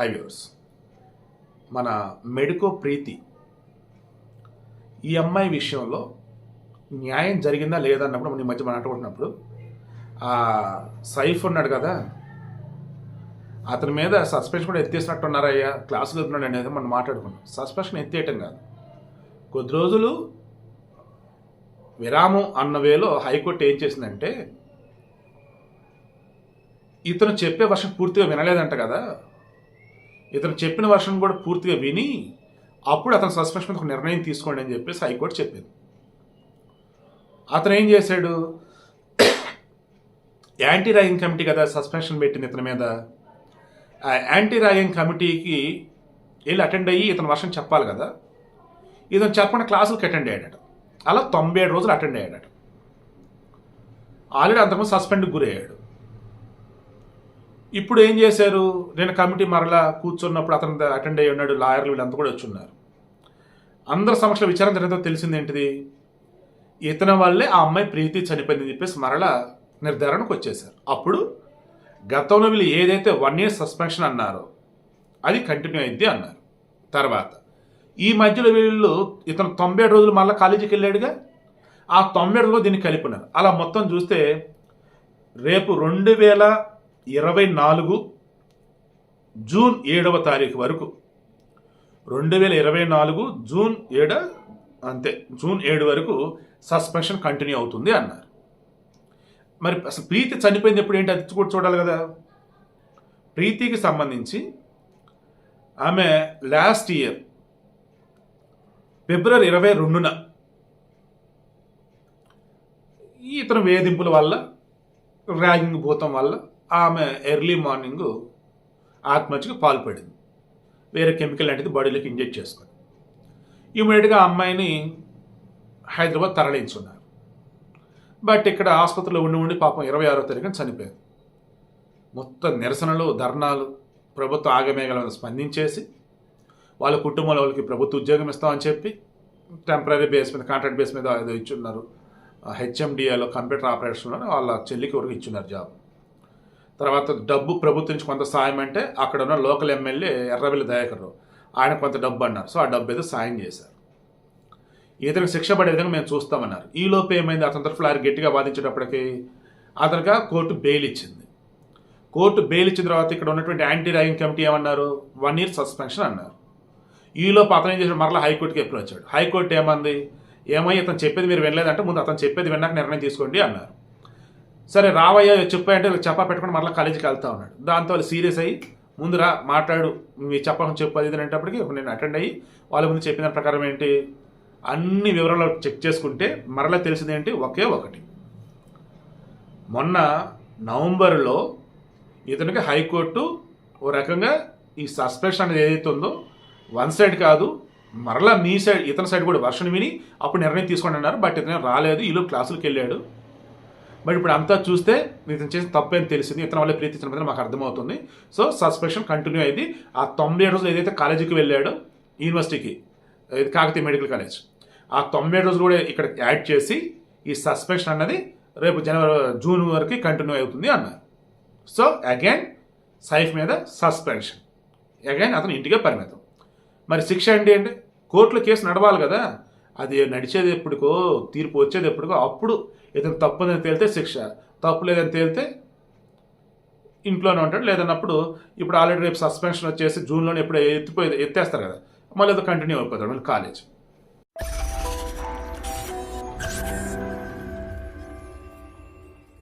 హైవేర్స్ మన మెడికో ప్రీతి ఈ అమ్మాయి విషయంలో న్యాయం జరిగిందా లేదా అన్నప్పుడు మన ఈ మధ్య మాట్లాడుకుంటున్నప్పుడు ఆ సైఫ్ ఉన్నాడు కదా అతని మీద సస్పెన్షన్ కూడా ఎత్తేసినట్టున్నారయ్యా క్లాసులు వెళ్తున్నాడు అనేది మనం మాట్లాడుకున్నాం. సస్పెన్షన్ ఎత్తేయటం కాదు. కొద్ది రోజులు విరామం అన్న వేలో హైకోర్టు ఏం చేసిందంటే ఇతను చెప్పే వర్షం పూర్తిగా వినలేదంట కదా ఇతను చెప్పిన వర్షం కూడా పూర్తిగా విని అప్పుడు అతను సస్పెన్షన్ మీద ఒక నిర్ణయం తీసుకోండి అని చెప్పేసి హైకోర్టు చెప్పింది. అతను ఏం చేశాడు? యాంటీ ర్యాగింగ్ కమిటీ కదా సస్పెన్షన్ పెట్టింది ఇతని మీద. ఆ యాంటీ ర్యాగింగ్ కమిటీకి వెళ్ళి అటెండ్ అయ్యి ఇతను వర్షం చెప్పాలి కదా. ఇతను చెప్పకుండా క్లాసులకు అటెండ్ అయ్యాడట. అలా తొంభై ఏడు రోజులు అటెండ్ అయ్యాడట. ఆల్రెడీ అంతకుముందు సస్పెండ్కి గురయ్యాడు. ఇప్పుడు ఏం చేశారు? నేను కమిటీ మరలా కూర్చున్నప్పుడు అతను అటెండ్ అయ్యి ఉన్నాడు లాయర్లు వీళ్ళంతా కూడా వచ్చి ఉన్నారు. అందరి సమక్షంలో విచారణ జరిగితే తెలిసింది ఏంటిది? ఇతని వల్లే ఆ అమ్మాయి ప్రీతి చనిపోయిందని చెప్పేసి మరలా నిర్ధారణకు వచ్చేసారు అప్పుడు గతంలో వీళ్ళు ఏదైతే వన్ ఇయర్ సస్పెన్షన్ అన్నారో అది కంటిన్యూ అయింది అన్నారు. తర్వాత ఈ మధ్యలో వీళ్ళు ఇతను తొంభై ఏడు రోజులు మళ్ళీ కాలేజీకి వెళ్ళాడుగా? ఆ తొంభై ఏడు రోజులు దీన్ని కలిపినారు అలా మొత్తం చూస్తే రేపు రెండు వేల ఇరవై నాలుగు జూన్ ఏడవ తారీఖు వరకు. రెండు వేల ఇరవై నాలుగు జూన్ ఏడ అంతే జూన్ ఏడు వరకు సస్పెన్షన్ కంటిన్యూ అవుతుంది అన్నారు. మరి అసలు ప్రీతి చనిపోయింది ఎప్పుడు ఏంటి? అది కూడా చూడాలి కదా. ప్రీతికి సంబంధించి ఆమె లాస్ట్ ఇయర్ ఫిబ్రవరి ఇరవై రెండున ఇతను వేధింపుల వల్ల ర్యాగింగ్ భూతం వల్ల ఆమె ఎర్లీ మార్నింగ్ ఆత్మహత్యకు పాల్పడింది. వేరే కెమికల్ లాంటిది బాడీలోకి ఇంజెక్ట్ చేసుకొని ఇమీడియట్గా అమ్మాయిని హైదరాబాద్ తరలించున్నారు. బట్ ఇక్కడ ఆసుపత్రిలో ఉండి ఉండి పాపం ఇరవై ఆరో తారీఖున చనిపోయారు. మొత్తం నిరసనలు ధర్నాలు ప్రభుత్వ ఆగమేఘాలను స్పందించేసి వాళ్ళ కుటుంబంలో వాళ్ళకి ప్రభుత్వ ఉద్యోగం ఇస్తామని చెప్పి టెంపరీ బేస్ మీద కాంట్రాక్ట్ బేస్ మీద ఏదో ఇచ్చున్నారు. హెచ్ఎండిఏలో కంప్యూటర్ ఆపరేషన్లో వాళ్ళ చెల్లికి వరకు ఇచ్చున్నారు జాబ్. తర్వాత డబ్బు ప్రభుత్వం నుంచి కొంత సాయం అంటే అక్కడ ఉన్న లోకల్ ఎమ్మెల్యే ఎర్రవెల్లి దయాకర్ ఆయన కొంత డబ్బు అన్నారు. సో ఆ డబ్బు ఏదో సాయం చేశారు. ఇతనికి శిక్ష పడే విధంగా మేము చూస్తామన్నారు. ఈ లోపు ఏమైంది? అతని తరఫున ఆయన గట్టిగా వాదించేటప్పటికి అతనిగా కోర్టు బెయిల్ ఇచ్చింది. కోర్టు బెయిల్ ఇచ్చిన తర్వాత ఇక్కడ ఉన్నటువంటి యాంటీ ర్యాగింగ్ కమిటీ ఏమన్నారు? వన్ ఇయర్ సస్పెన్షన్ అన్నారు. ఈలోపు అతను ఏం చేశాడు? మరలా హైకోర్టుకి ఎప్పుడు వచ్చాడు హైకోర్టు ఏమంది? ఏమై అతను చెప్పేది మీరు వినలేదంటే ముందు అతను చెప్పేది విన్నాక నిర్ణయం తీసుకోండి అన్నారు. సరే రావయ్యా చెప్పాయంటే చెప్పా పెట్టుకుని మరలా కాలేజీకి వెళ్తా ఉన్నాడు. దాంతో వాళ్ళు సీరియస్ అయ్యి ముందు రా మాట్లాడు మీ చెప్పకం చెప్పు అది అనేటప్పటికి నేను అటెండ్ అయ్యి వాళ్ళ ముందు చెప్పిన ప్రకారం ఏంటి? అన్ని వివరాలు చెక్ చేసుకుంటే మరలా తెలిసింది ఏంటి? ఒకే ఒకటి. మొన్న నవంబర్లో ఇతనికి హైకోర్టు ఓ రకంగా ఈ సస్పెన్షన్ అనేది ఏదైతే ఉందో వన్ సైడ్ కాదు మరలా మీ సైడ్ ఇతని సైడ్ కూడా వర్షన్ విని అప్పుడు నిర్ణయం తీసుకోండి అన్నారు. బట్ ఇతను రాలేదు ఈలో క్లాసులకు వెళ్ళాడు. బట్ ఇప్పుడు అంతా చూస్తే ఇతను చేసిన తప్పేం తెలిసింది. ఇతను వల్ల ప్రీతి ఇచ్చిన మాకు అర్థమవుతుంది. సో సస్పెన్షన్ కంటిన్యూ అయింది. ఆ తొంభై ఏడు రోజులు ఏదైతే కాలేజీకి వెళ్ళాడో యూనివర్సిటీకి ఇది కాకతీయ మెడికల్ కాలేజ్ ఆ తొంభై ఏడు రోజులు కూడా ఇక్కడ యాడ్ చేసి ఈ సస్పెన్షన్ అన్నది రేపు జనవరి జూన్ వరకు కంటిన్యూ అవుతుంది అన్నారు. సో అగైన్ సైఫ్ మీద సస్పెన్షన్ అగైన్ అతను ఇంటికే పరిమితం. మరి శిక్ష ఏంటి? అంటే కోర్టులో కేసు నడవాలి కదా. అది నడిచేది ఎప్పటికో తీర్పు వచ్చేది ఎప్పటికో అప్పుడు ఇతను తప్పుదని తేలితే శిక్ష తప్పు లేదని తేలితే ఇంట్లోనే ఉంటాడు. లేదన్నప్పుడు ఇప్పుడు ఆల్రెడీ రేపు సస్పెన్షన్ వచ్చేసి జూన్లోనే ఎప్పుడు ఎత్తిపోయి ఎత్తేస్తారు కదా. మళ్ళీ ఏదో కంటిన్యూ అయిపోతాడు మళ్ళీ కాలేజ్